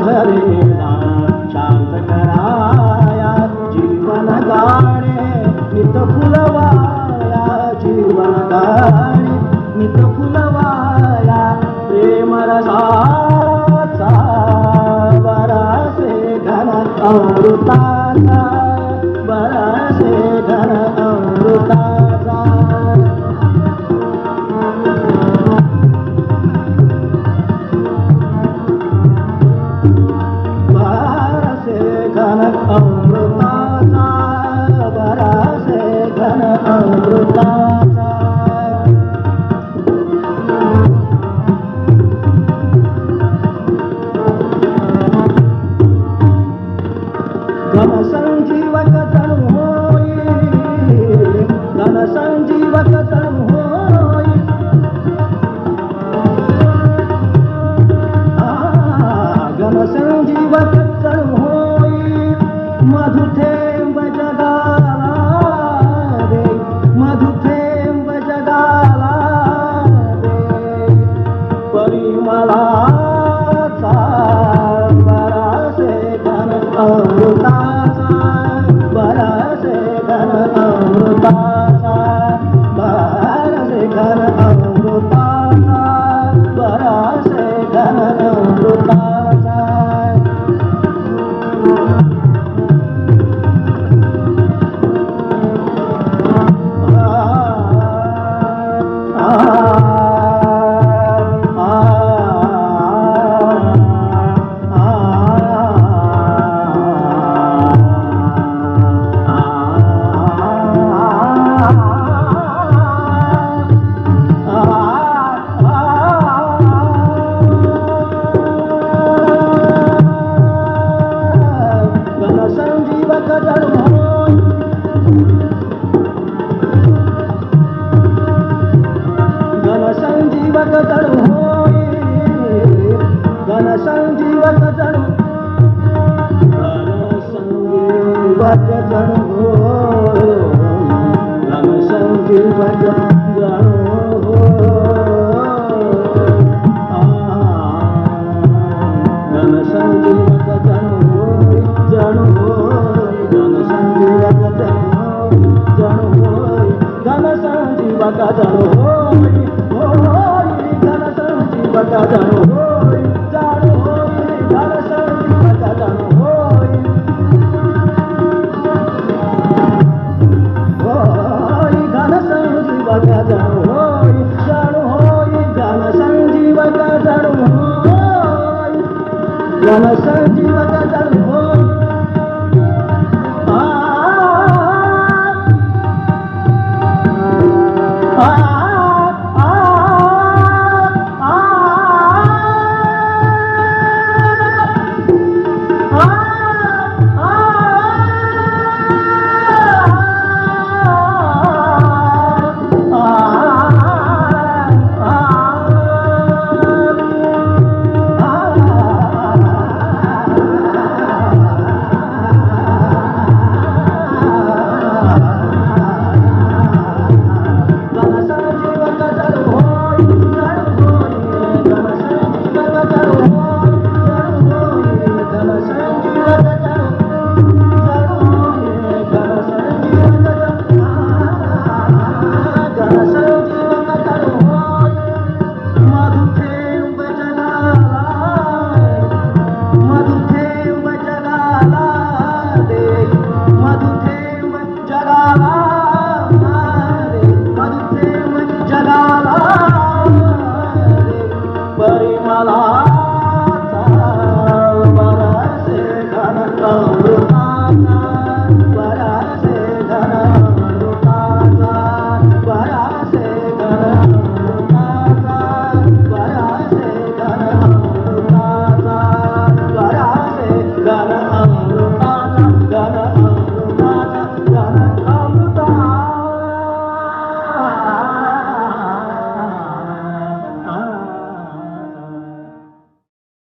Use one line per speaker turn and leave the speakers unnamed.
पंढरीला शांत कराया जीवन गाणे नित फुलवाया जीवन गाणे नित फुलवाया प्रेम रसाचा बरासे घन अमृताचा बरासे घन अमृता la जणू संगीवाच्या जणू गाणं संगीवाच्या जाणू जनसंगीवाचा जाणू जाणू जनसंगीवाचा जाणू जाणू जनसंगीवाचा जाणू जनसंगीवाचा जाणू Ah 红包